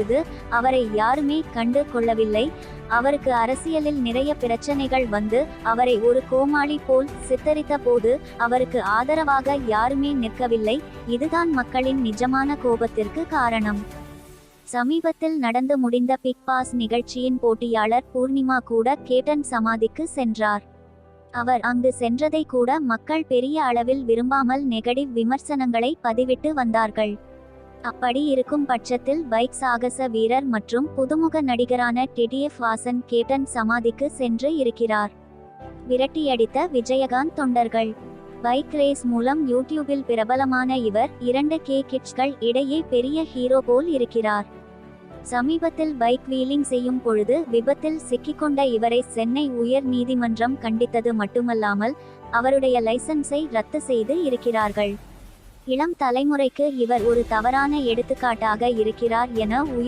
பொழுது அவரை யாருமே கண்டு கொள்ளவில்லை. அவருக்கு அரசியலில் நிறைய பிரச்சனைகள் வந்து அவரை ஒரு கோமாளி போல் சித்தரித்த போது அவருக்கு ஆதரவாக யாருமே நிற்கவில்லை. இதுதான் மக்களின் நிஜமான கோபத்திற்கு காரணம். சமீபத்தில் நடந்து முடிந்த பிக் பாஸ் நிகழ்ச்சியின் போட்டியாளர் பூர்ணிமா கூட கேட்டன் சமாதிக்கு சென்றார். அவர் அங்கு சென்றதை கூட மக்கள் பெரிய அளவில் விரும்பாமல் நெகடிவ் விமர்சனங்களை பதிவிட்டு வந்தார்கள். அப்படி இருக்கும் பட்சத்தில் பைக் சாகச வீரர் மற்றும் புதுமுக நடிகரான டிடிஎஃப் வாசன் கேட்டன் சமாதிக்கு சென்று இருக்கிறார். விரட்டியடித்த விஜயகாந்த் தொண்டர்கள். பைக் ரேஸ் மூலம் யூடியூபில் பிரபலமான இவர் இரண்டு கே கிட்ஸ்கள் இடையே பெரிய ஹீரோ போல் இருக்கிறார். சமீபத்தில் பைக் வீலிங் செய்யும் பொழுது விபத்தில் சிக்கிக்கொண்ட இவரை சென்னை உயர் நீதிமன்றம் கண்டித்தது மட்டுமல்லாமல் அவருடைய லைசன்ஸை ரத்து செய்து இருக்கிறார்கள். இளம் தலைமுறைக்கு இவர் ஒரு தவறான எடுத்துக்காட்டாக இருக்கிறார் என உயர்